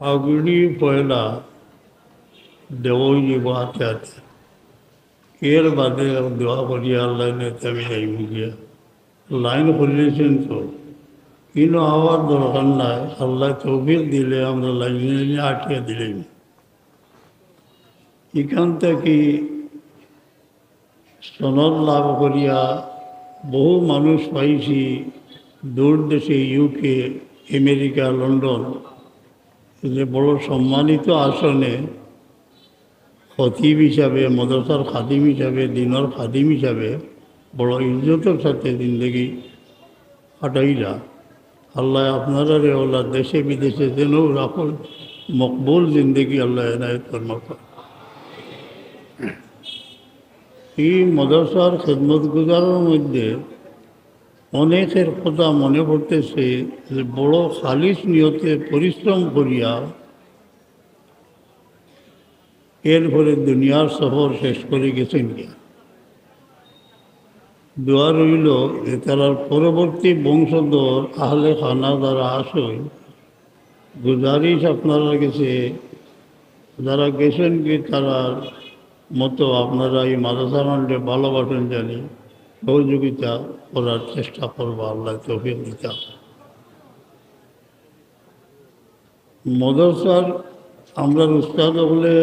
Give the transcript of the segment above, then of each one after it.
ফাগুনি পয়লা দেবই বাতে আছে এর বাদে দোয়া করি আল্লাহ নেতা আমি যাইব গিয়া লাইন খুলিয়েছেন তো কিন্তু হওয়ার দরকার নাই আল্লাহ তৌফিক দিলে আমরা লাইনে আটকে দিলেন এখান থেকে সনদ লাভ করিয়া বহু মানুষ পাইছি দূর দেশে ইউকে আমেরিকা লন্ডন যে বড় সম্মানিত আসনে খতিব হিসাবে, মদরসার খাদিম হিসাবে, দিনর খাদিম হিসাবে বড় ইজ্জতের সাথে জিন্দগি কাটাইলা। আল্লাহ আপনারা রে ওলা দেশে বিদেশে যেন রাখুন, মকবুল জিন্দগি আল্লাহ এনায়ত এই মদরসার খেদমত গুজারের মধ্যে অনেকের কথা মনে পড়তেছে যে বড় খালিস নিয়তে পরিশ্রম করিয়া এরপরে দুনিয়ার সফর শেষ করে গেছেন গিয়া। দোয়া রইল যে তারা পরবর্তী বংশধর আহলে খানা যারা আসই গুজারিশ আপনারা গেছে যারা গেছেন কি তারা মতো আপনারা এই মাদ্রাসা মান্ডে ভালোবাসেন জানি। সহযোগিতা করার চেষ্টা করব আল্লাহ তৌফিক দিতা। মদরসার আমরা উস্তাদ হলে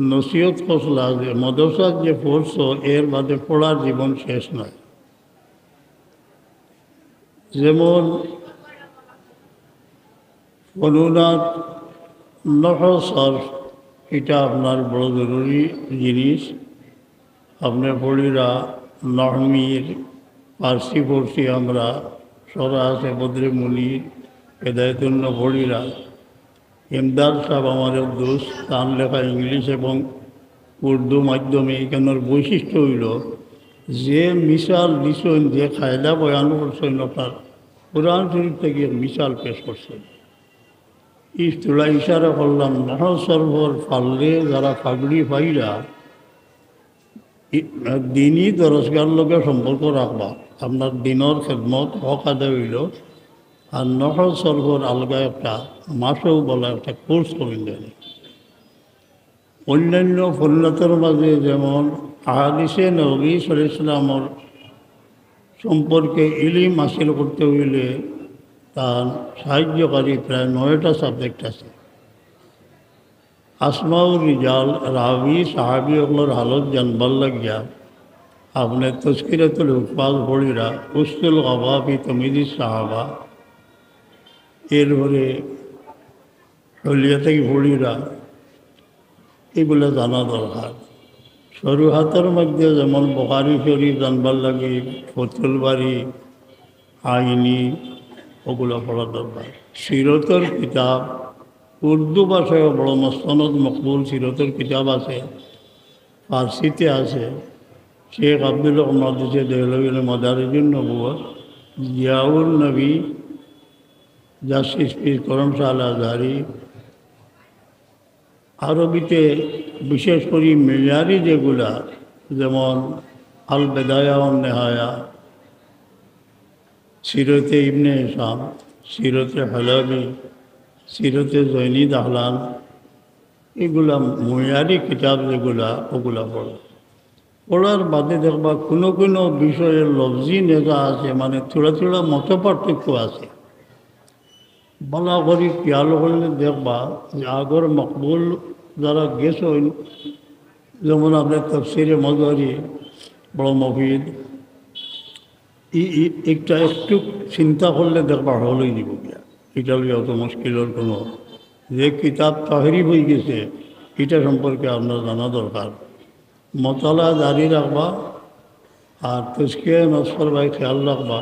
নসিহত ফসলা যে মদরসার যে পড়ছ এর বাদে পড়ার জীবন শেষ নয়। যেমন ফনুনাথ নহসর এটা আপনার বড় জরুরি জিনিস। আপনার পড়িরা নহমির, পার্সি পড়ছি আমরা সরা আছে বদ্রে পড়িরা ইমদাদ সাহেব আমাদের দোষ তার লেখা ইংলিশ এবং উর্দু মাধ্যমে এখানের বৈশিষ্ট্য হইল, যে মিশাল দিছেন যে খায়দা বয়ান করছেন আপনার, কোরআন শরীফ থেকে মিশাল পেশ করছেন। ইস্তলা ইশারা করলাম মহ সরবর ফাললে যারা ফাগড়ি পাইরা দিনই দরজগার লগে সম্পর্ক রাখবা আপনার দিনের খেদমত হক আদায় হইল। আর নহর সরবর আলগা একটা মাসেও বলা একটা কোর্স করে দেন। অন্যান্য ফন্নতের মাঝে যেমন আহাদিসে নবী সরিসলামর সম্পর্কে ইলিম হাসিল করতে হইলে তার সাহায্যকারী প্রায় নয়টা সাবজেক্ট আছে। আসমাউ রিজাল রাবি সাহাবি ওগুলোর হালত জানবার লাগিয়া, আপনি তস্কিরাতুল উৎপাদ ভরিরা উস্তুল অভাবি তমিদি সাহাবা, এরপরে হলিয়া থেকে এগুলো জানা দরকার। সরু হাতের মধ্যে যেমন বকারি শরীফ জানবার লাগে, ফতুল বাড়ি, আইনি, ওগুলো পড়া দরকার। সিরতর কিতাব উর্দু ভাষায় বড় মস্তনদ মকবুল সিরতর কিতাব আছে, ফার্সিতে আছে। শেখ আব্দুল রহমান দেহলবিন মদারিজুল নবুয় জিয়াউল নবী জাস্টিস পীর করম আজহারি আরবিতে বিশেষ করে মেয়ারি যেগুলা, যেমন আল বেদায়া নেহায়া, সিরতে ইবনে ইসাম সিরতে হলাবি সিরতে জৈনী দাহলান এগুলা ময়ারি কিতাব যেগুলা, ওগুলা পড়ো। পড়ার বাদে দেখবা কোনো কোনো বিষয়ের লফজি নেতা আছে মানে থোড়া থোড়া মত পার্থক্য আছে। বলা করি খেয়াল করলে দেখবা যে আগর মকবুল যারা গেছেন, যেমন আপনার তফসিরে মজুরি বড় মফিদ একটা একটু চিন্তা করলে দেখবা হলেই দিব। গিয়া এটা লিয়ে অত মুশকিলের কোনো। যে কিতাব তাহরি হয়ে গেছে, এটা সম্পর্কে আপনার জানা দরকার। মতলা জারি রাখবা আর তুসকে নসর ভাই খেয়াল রাখবা।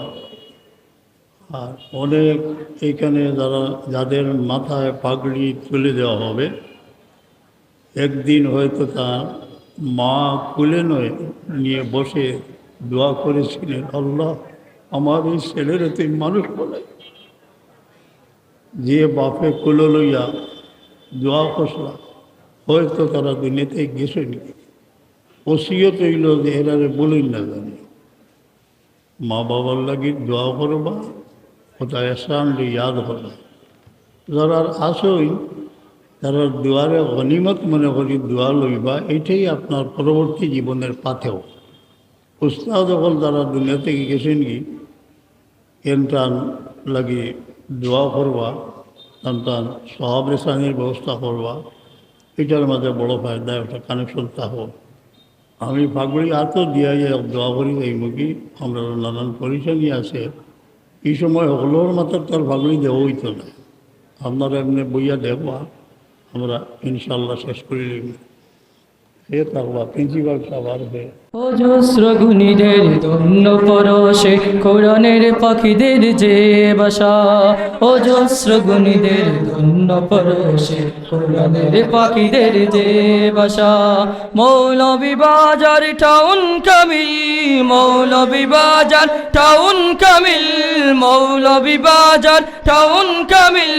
আর অনেক এইখানে যারা, যাদের মাথায় পাগড়ি তুলে দেওয়া হবে, একদিন হয়তো তার মা কুলে নয়, নিয়ে বসে দোয়া করেছিলেন, আল্লাহ, আমার এই ছেলের তুই মানুষ বলে। যে বাপে কুলো লইয়া দোয়া কষলা, হয়তো তারা দুনিয়াতে গেছে নি ওসিও তৈল যে এরারে বলুন না জানি। মা বাবার লাগি দোয়া করবা, ওটা এসান ইয়াদ করবা। যারা আসই, তারা দুয়ারে অনিমত মনে করি দোয়া লইবা, এটাই আপনার পরবর্তী জীবনের পাথেও। উস্তাদ যখন তারা দুনিয়া থেকে গেছেন কি এনটান লাগি দোয়া করবা, সন্তান সহাব রেসানির ব্যবস্থা করবা। এটার মাঝে বড় ফায়দা, একটা কানেকশন থাকো। আমি ফাগড়ি আতো দিয়া দোয়া করি এই মুখী। আমরা নানান পরিচয় আছে। এই সময় হলোর মাথার তার ফাগড়ি দেওয়া হইতো না। আপনারা এমনি বইয়া দেখবা, আমরা ইনশাল্লাহ শেষ করে নিব। সে থাকবা প্রিন্সিপাল সাহেব হয়ে অজস্র গুণীদের ধন্য পরশে, কোরআনের পাখিদের যে বাসা। অজস্র গুণীদের ধন্য পরশে, কোরআনের পাখিদের যে বাসা। মৌলবী বাজার টাউন কামিল মৌলবী বাজার টাউন কামিল মৌলবী বাজার টাউন কামিল,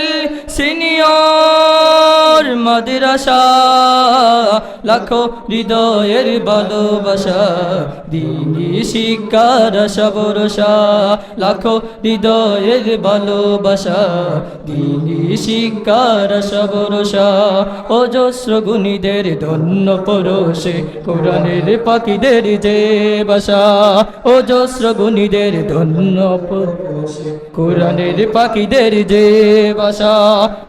সিনিয়র মাদ্রাসা, লাখো হৃদয়ের ভালোবাসা। দিনী শিক্ষার সবরসা লাখো হৃদয়ের ভালোবাসা। দিনী শিক্ষার সবরসা অজস্র গুণীদের ধন্য পরশে, কোরআনের পাখিদের যে বাসা। অজস্র গুণীদের ধন্য পরশে, কোরআনের পাখিদের যে বাসা।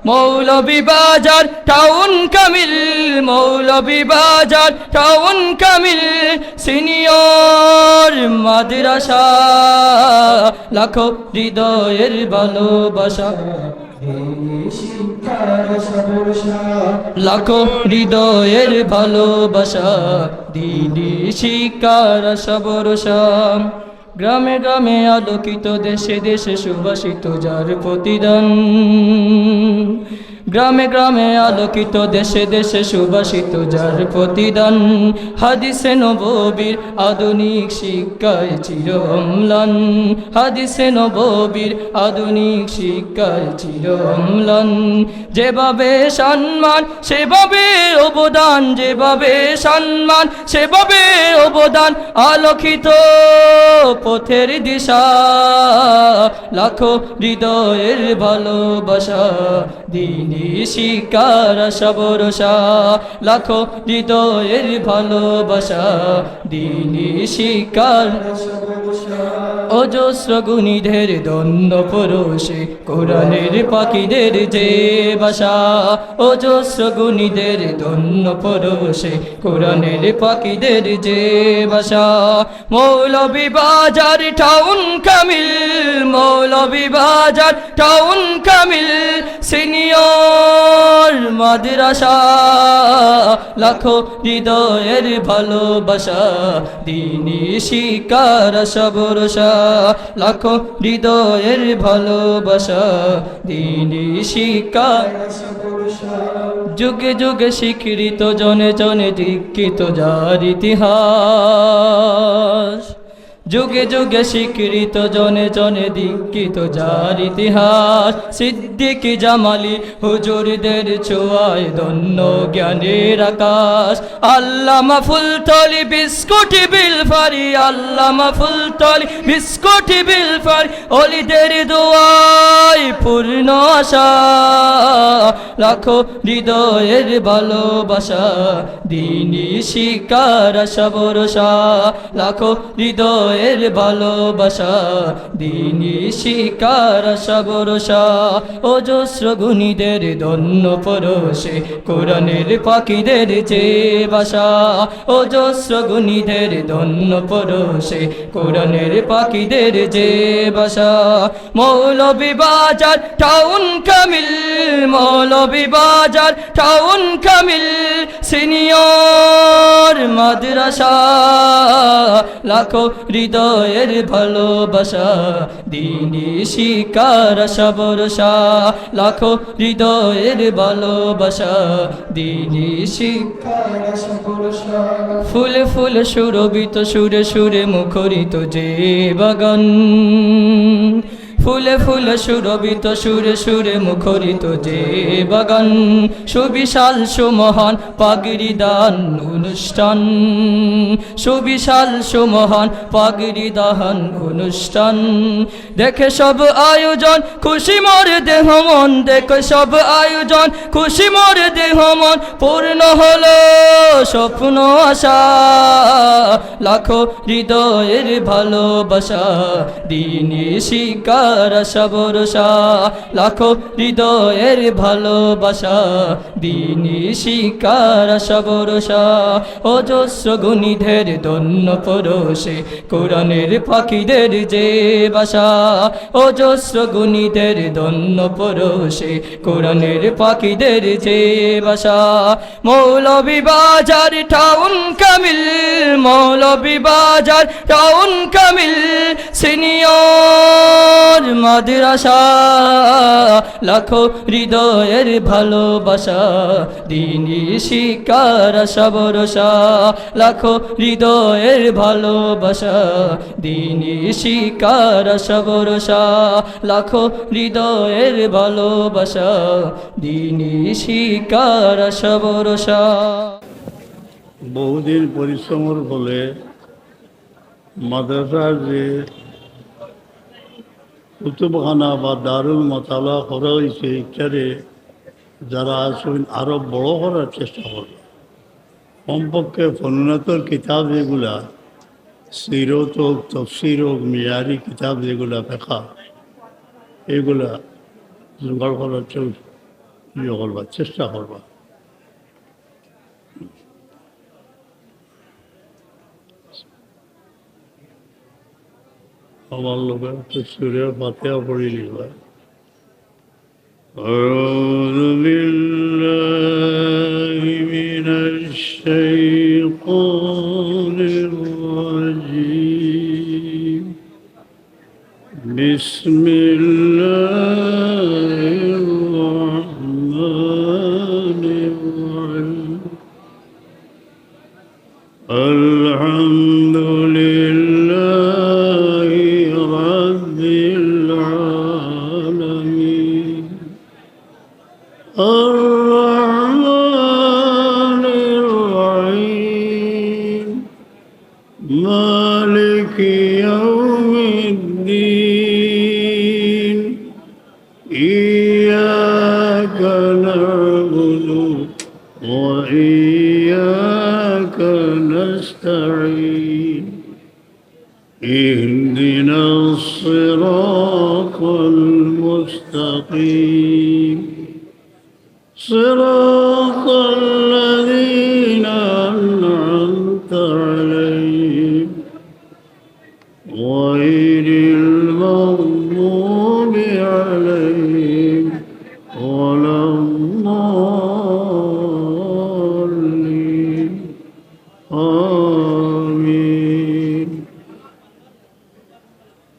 মৌলবী বাজার, টাউন কামিল মৌলবী বাজার, টাউন কামিল সিনিয়র মাদ্রাসা, লাখো হৃদয়ের ভালোবাসা। লাখো হৃদয়ের ভালোবাসা দিদি শিকার সবরসা গ্রামে গ্রামে আলোকিত দেশে দেশে সুবাসিত যার প্রতিদান। গ্রামে গ্রামে আলোকিত দেশে দেশে সুবাসিত যার প্রতিদান। হাদিসে নববীর আধুনিক শিক্ষায় চির অম্লান হাদিসে নববীর আধুনিক শিক্ষায় চির অম্লান যেভাবে সম্মান, সেভাবে অবদান। যেভাবে সম্মান, সেভাবে অবদান। আলোকিত পথের দিশা, লাখো হৃদয়ের ভালোবাসা দিনী শিকার সবরসা লাখো হৃদয়ের ভালোবাসা দিনী শিকার অজস্র গুণীদের দ্বন্দ্ব পরশে কোরআনের পাখিদের যে বাসা। অজস্র গুণীদের দ্বন্দ্ব পরশে কোরআনের পাখিদের যে বাসা। মৌলবী বাজার টাউন কামিল মৌলবী বাজার টাউন কামিল, সিনিয়র মাদ্রাসা, লাখো হৃদয়ের ভালোবাসা, দিনী শিকার সবরসা। লাখো হৃদয়ের ভালোবাসা, দিনী শিকার যুগে যুগে স্বীকৃত, জনে জনে দীক্ষিত যার ইতিহাস। যুগে যুগে স্বীকৃত, জনে জনে দীক্ষিত যার ইতিহাস। সিদ্দিকি জামালি হুজুরদের ছোঁয়ায় ধন্য জ্ঞানের আকাশ। আল্লামা ফুলতলি বিস্কুটি বিল ফারি, আল্লামা ফুলতলি, বিস্কুটি বিল ফারি, অলিদের দোয়াই পূর্ণ আশা। লাখো হৃদয়ের ভালোবাসা দিনী শিকার সবরসা লাখো হৃদয়ের ভালোবাসা দিনী শিকার সবরসা অজস্র গুণীদের ধন্য পরশে, কোরআনের পাখিদের যে বাসা। অজস্র গুণীদের ধন্য পরশে কোরআনের পাখিদের যে বাসা। মৌলবী বাজার, টাউন কামিল মৌলবী বাজার, টাউন কামিল, সিনিয়র মাদ্রাসা। লাখো হৃদয়ের ভালোবাসা, দিনী শিকার সবরসা লাখো হৃদয়ের ভালোবাসা, দিনী শিকার সবরসা ফুলে ফুলে সুরবিত সুরে সুরে মুখরিত যে বাগান। ফুলে ফুলে সুরবিত সুরে সুরে মুখরিত যে বাগান। সুবিশাল সুমহান পাগড়ি দান অনুষ্ঠান। সুবিশাল সুমহান পাগড়ি দাহান অনুষ্ঠান। দেখে সব আয়োজন খুশি মোর দেহ মন। দেখে সব আয়োজন খুশি মোর দেহ মন। পূর্ণ হলো স্বপ্ন আশা। লাখো হৃদয়ের ভালোবাসা দিনে শিকার। ভরসা লাখো হৃদয়ের ভালোবাসা, দিনে শিকার ভরসা অজস্র গুণীদের দন্য পরশে, কোরআনের পাখিদের যে বাসা, অজস্র গুণীদের দন্য পরশে, কোরআনের পাখিদের যে বাসা। মৌলবী বাজার টাউন কামিল মৌলবী বাজার টাউন কামিল, সিনিয়র মাদ্রাসা, লাখো হৃদয়ের ভালোবাসা, দিনী শিকার সবরসা, লাখো হৃদয়ের ভালোবাসা, দিনী শিকার সবরসা, লাখো হৃদয়ের ভালোবাসা, দিনী শিকার সবরসা। বহুদিন পরিশ্রমের ফলে মাদ্রাসার যে কুতুবখানা বা দারুল মতালা করা হয়েছে ইত্যাদি যারা আসুন আরও বড় করার চেষ্টা করবে। কমপক্ষে ফনুনাতর কিতাব যেগুলা সিরত হোক তফসির হোক মিয়ারি কিতাব যেগুলা ফেকা, এগুলা জোগাড় করার ইয়ে চেষ্টা করবা। আমার লোকের সুরে পাতিয়া পড়ি লিখবা أعوذ بالله من الشيطان الرجيم بسم الله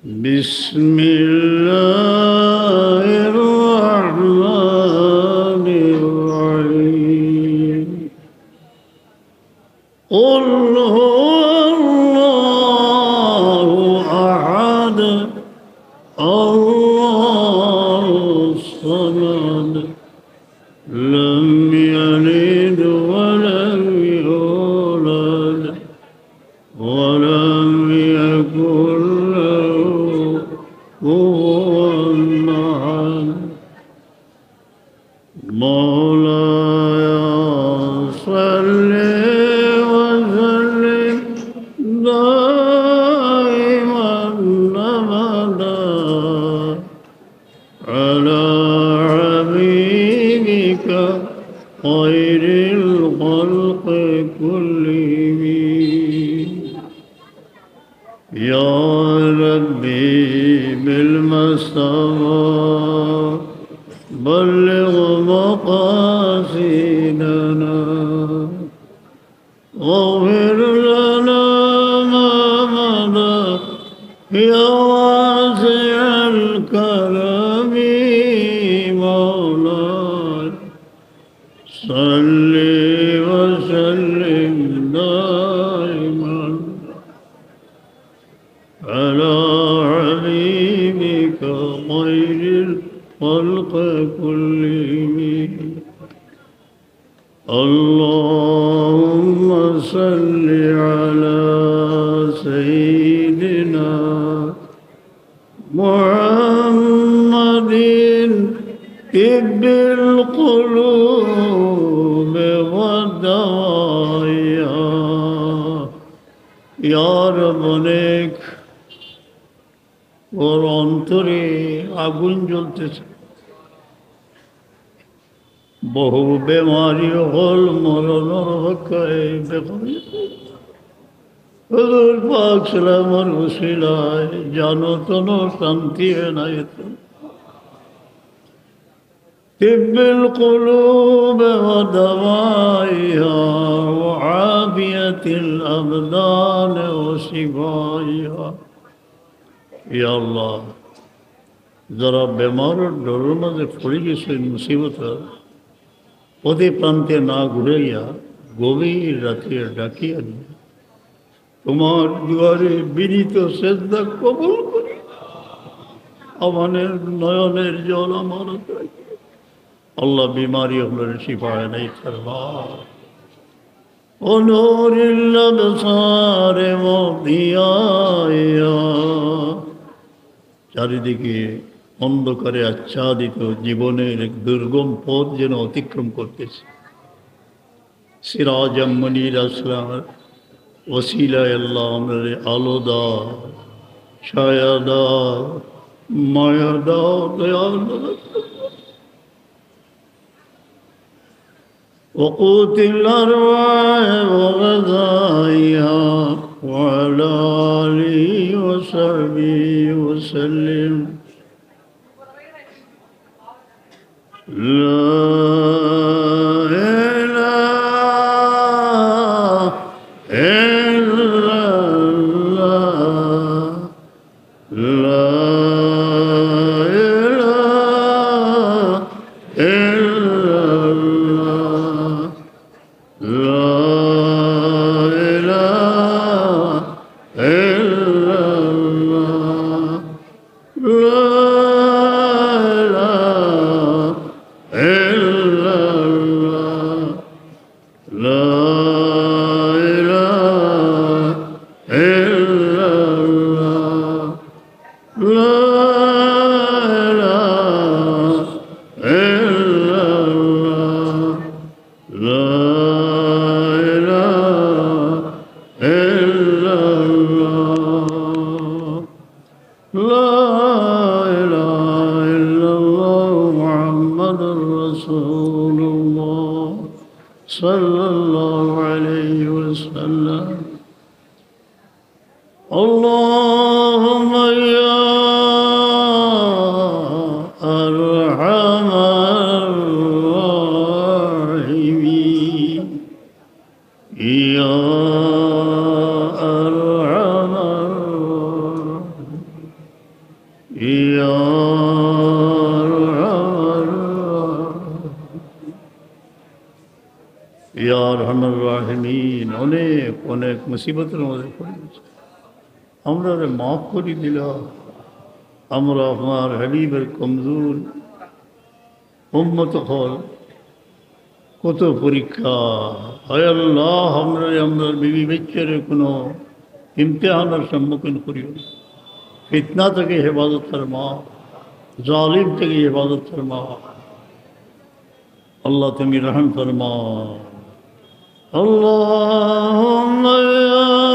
Bismillah. الخلق يا ربي بالمصطفى بلغ القلوب والدوايا يا رب অনেক ওর অন্তরে আগুন জ্বলতেছে বহু বেমারি হল মরণর হকায় বেকারি হুজুর পাক সালামর উসিলায় জানো তনো শান্তি এনায়ত طب القلوب ودوائها وعافية الأبدان وشفائها يا الله যারা বেমারের ডরের মাঝে পড়ে গেছে মুসিবত ওদের প্রান্তে না ঘুরাইয়া গভীর রাতে ডাকিয়া নিয়ে তোমার দুয়ারে বিনীত শ্রদ্ধা কবল করি আমানের নয়নের জল আমার রাখি। আল্লাহ বিমারি হলেন শিফায় নেই থারবা ونور الأبصار وضياء চারিদিকে অন্ধকারে আচ্ছাদিত জীবনের এক দুর্গম পথ যেন অতিক্রম করতেছে সিরাজ মনির আসলাম ওসিলায় আল্লাহ আমাদের আলো দাও ছায়া দাও মায়া দাও দয়া وقوت الأرواح وغذائها وعلى آله وصحبه وسلم. لا عليه وسلم. اللهم মুসিবতের মধ্যে পড়ে গেছে। আমরা ওরে মাফ করে দিল আমরা আমার হাবিবের কমজোর উম্মত হল কত পরীক্ষা। হয় আল্লাহ, আমরা আমরা বিবি বেচারে কোনো ইমতেহানের সম্মুখীন করিও। ফিতনা থেকে হেফাজত ফরমা জালিম থেকে হেফাজত ফরমা আল্লাহ তুমি রহম ফরমা اللهم يا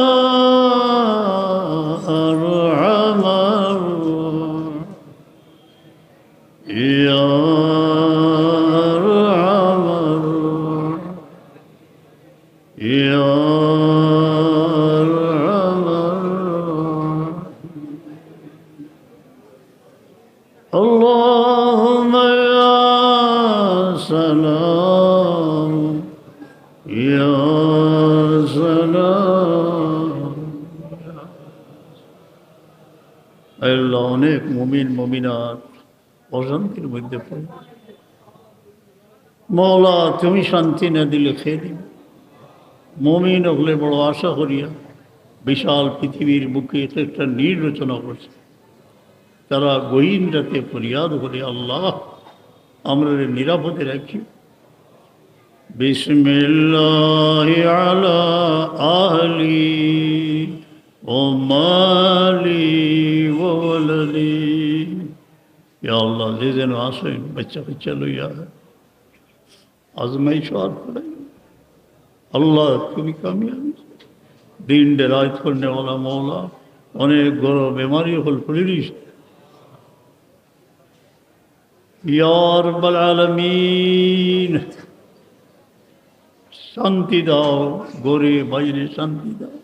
মধ্যে পড়ে। মৌলা, তুমি শান্তি না দিলে খেয়ে দিবে। মমিন হলে বড় আশা করিয়া বিশাল পৃথিবীর বুকে একটা নীল রচনা করছে তারা গহীন রাতে ফরিয়াদ করে, আল্লাহ, আমরা নিরাপদে রাখি। বিসমিল্লাহ আলা আহলি ও মালী। Ya Allah, lezen asayın, bacca baccalı ya. Azmayı şu arkadayım. Allah তুমি কামিয়াবি দিন ডেরায় করনেওয়ালা মৌলা অনেক বড় বেমারি হল ফুলিস ইয়ার আলামিন শান্তি দাও গরে বাইরে শান্তি দাও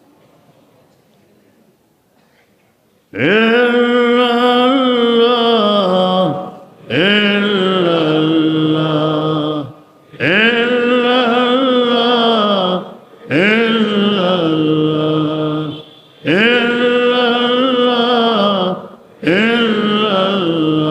إلا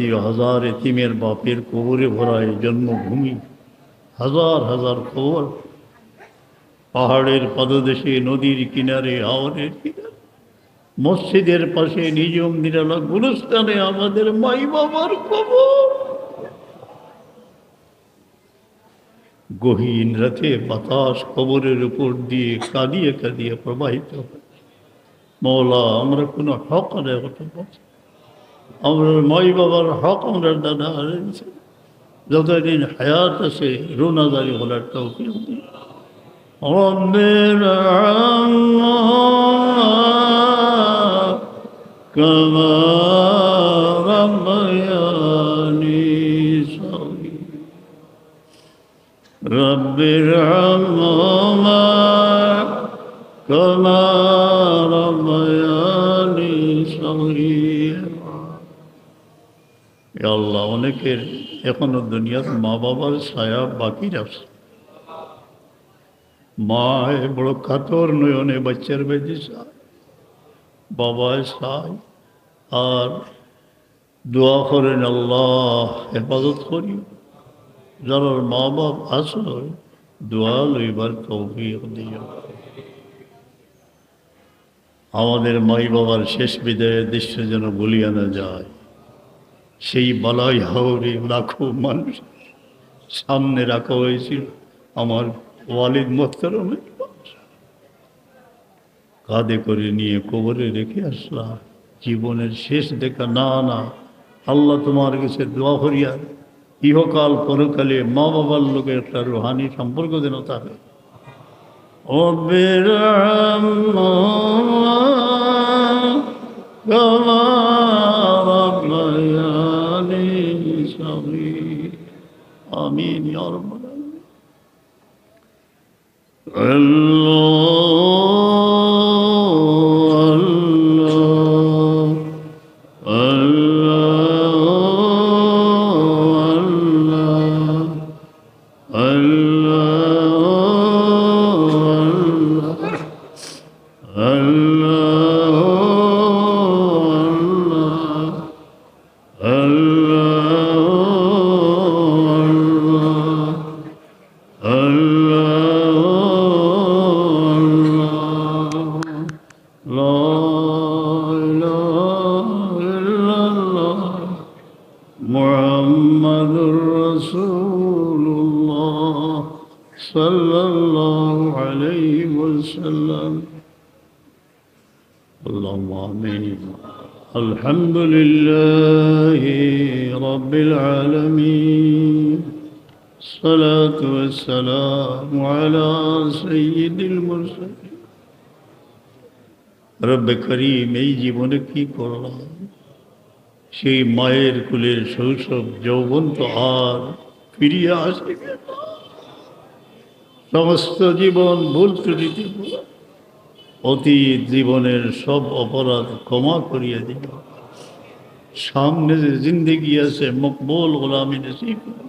আত্মীয় হাজার এতিমের বাপের কবরে ভরায় জন্মভূমি, হাজার হাজার খবর পাহাড়ের পাদদেশে, নদীর কিনারে, হাওরের কিনারে, মসজিদের পাশে নিজম নিরালা গুরুস্থানে আমাদের মাই বাবার কবর গহীন রাতে বাতাস কবরের উপর দিয়ে কাঁদিয়ে কাঁদিয়ে প্রবাহিত হয় মৌলা, আমরা কোনো হক আদায় করতে। আমরা মাই বাবার হক আমরা দাদা হারিয়েছি যতদিন হায়াত আছে রোনাদারি বলার তৌফিক দিন رب ارحمهما كما ربياني صغيرا رب ارحمهما كما আল্লাহ অনেকের এখনও দুনিয়ার মা বাবার ছায়া বাকি আছে। মা বড় কাতর নয়নে বাচ্চার বেজি চায় বাবায় সায় আর দোয়া করেন, আল্লাহ হেফাজত করি। যারা মা বাপ আস দোয়া লইবার তৌফিক দিও। আমাদের মাই বাবার শেষ বিদায়ের দৃশ্য যেন ভুলিয়া যায়। সেই বালাই হাওরে লাখো মানুষ সামনে রাখা হয়েছিল আমার ওয়ালিদ মোহতারমের কাঁধে করে নিয়ে কবরে রেখে আসলাম। জীবনের শেষ দেখা, না না, আল্লাহ তোমার কাছে দোয়া করিয়া ইহকাল পরকালে মা বাবার লোকের একটা রুহানি সম্পর্ক যেন آمين يا رب العالمين. الله الله الله الله الله الله والسلام على سيد المرسلين রব করিম এই জীবনে কি করলাম সেই মায়ের কুলের শৈশব যৌবন তো আর ফিরিয়ে আসবে না। সমস্ত জীবন ভুল ত্রুটিতে ভরা। অতীত জীবনের সব অপরাধ ক্ষমা করিয়ে দিল সামনে যে জিন্দগি আছে মকবুল গোলামি নসিব করো।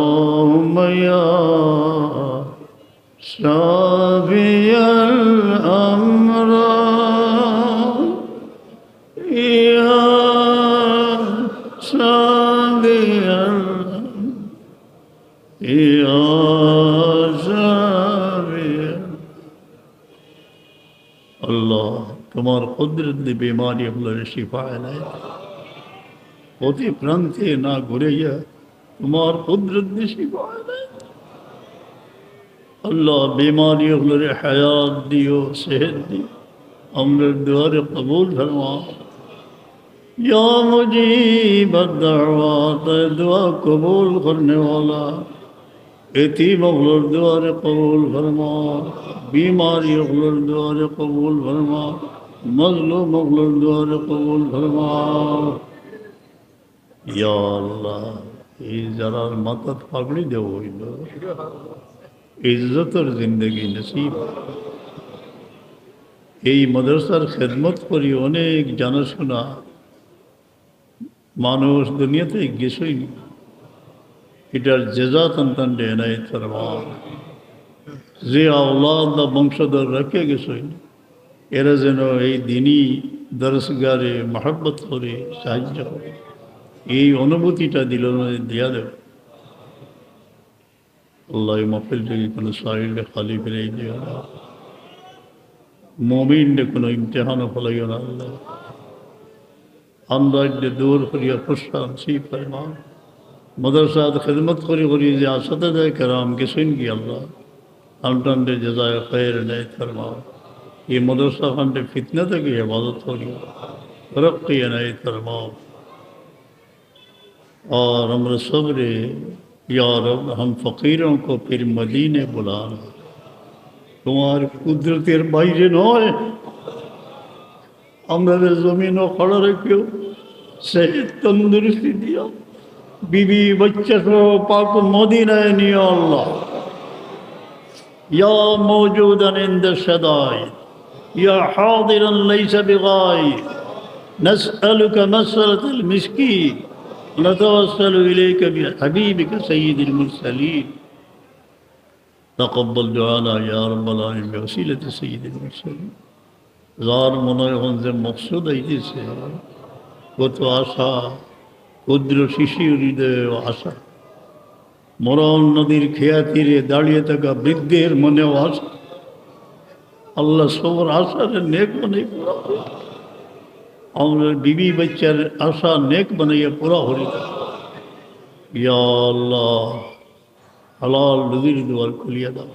আল্লাহ, তোমার কদরতি বেমারি হলের শিফা এলায় প্রতি প্রান্তে না ঘুরে ঘুরাইয়া তোমার কদরতি শিফা আল্লাহ বেমারি হলের হায়াত দিও, সেহেত দিও আমরের দুয়ারে কবুল ফরমা یا مجیب الدعوات دعا قبول کرنے والا ایتی مغلور بیماری غلر دعا دے قبول فرما مظلوم غلر دعا دے এই যারার মাথার পাগড়ি দেব হইল ইজ্জতের জিন্দগি নসিব এই মাদ্রাসার খেদমত করি অনেক জানাশোনা মানুষ দুনিয়াতে গেছই এটার জেজা তন্তান ডেনায় তার যে আওলাদ বা বংশধর রেখে গেছই এরা যেন এই দিনই দরসগারে মহাব্বত করে সাহায্য করে এই অনুভূতিটা দিল দিয়া দেব আল্লাহ মফিলটাকে কোনো সাইডে খালি ফিরে দিও না মমিনকে কোনো ইমতেহানও ফলাইও না আল্লাহ আমরা যে দূর করিয়া খুশান সেই ফরমান মদরসাদ খিদমত করি করি যে আসাতে যায় কেরাম কিছুই কি আল্লাহ আমটান্ডে জেজায় খয়ের নেয় ফরমাও ये मदरसा खंड फितने तक की इबादत हो रही तरक्की नहीं फरमाओ और अमर सब्र या रब हम फ़कीरों को फिर मदीने बुलाना তোমার কুদরতের বাইরে নয় আমাদের জমিনও খড়া রেখেও সেই তন্দুরস্তি দিও বিবি বাচ্চা সহ পাক মদিনায় নিয়ে আল্লাহ يا موجودا عند الشدائد يا حاضرا ليس بغايب نسألك مسألة المسكين نتوسل إليك بحبيبك سيد المرسلين تقبل دعانا يا رب العالمين بوسيلة سيد المرسلين যার মনে এখন যে মকসুদ আইতেছে কত আশা ক্ষুদ্র শিশু হৃদয় আশা মরণ নদীর খেয়া তীরে দাঁড়িয়ে থাকা বৃদ্ধের মনেও আশা আল্লাহ সবর আশার নেক মনে পুরা করে। আমরা বিবি বাচ্চার আশা নেক বানাইয়া পুরা হরি। ইয়া আল্লাহ, হালাল নদীর দুয়ার খুলিয়া দাও।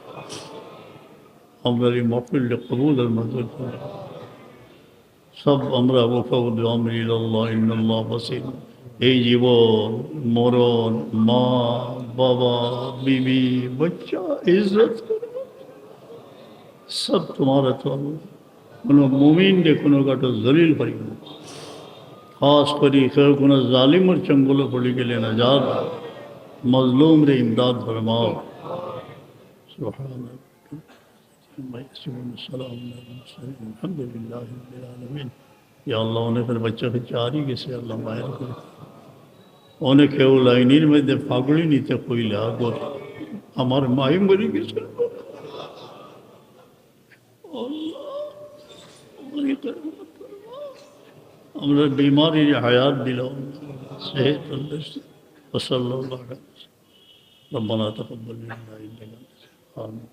আমরা এই মফিলটা কবুল আর মঞ্জুর করে। সব আমরা ওফাউদ আমরিল্লাহ ইন্নাল্লাহ, বাসির। এই জীবন মরণ, মা বাবা বিবি বাচ্চা ইজ্জত সব তোমার তো কোনো মুমিনকে কোনো কাটো জলিল পারি না খাস করি কেউ কোনো জালিমর চঙ্গল পড়ে গেলে না যার মজলুম রে ইমদাদ ফরমাও سبحان الله يسلم السلام على المرسلين الحمد لله رب العالمين ইয়া আল্লাহ অনেকের বাচ্চা কাচ্চা হারিয়ে গেছে আল্লাহ মায়ের করে অনেকেও লাইনের মধ্যে ফাগড়ি নিতে কইলা গো আমার মাই মরে গেছে আমরা বিমারির হায়াত দিলাম সেহত وصلى الله على ربنا تقبل منا انك انت السميع العليم. آمين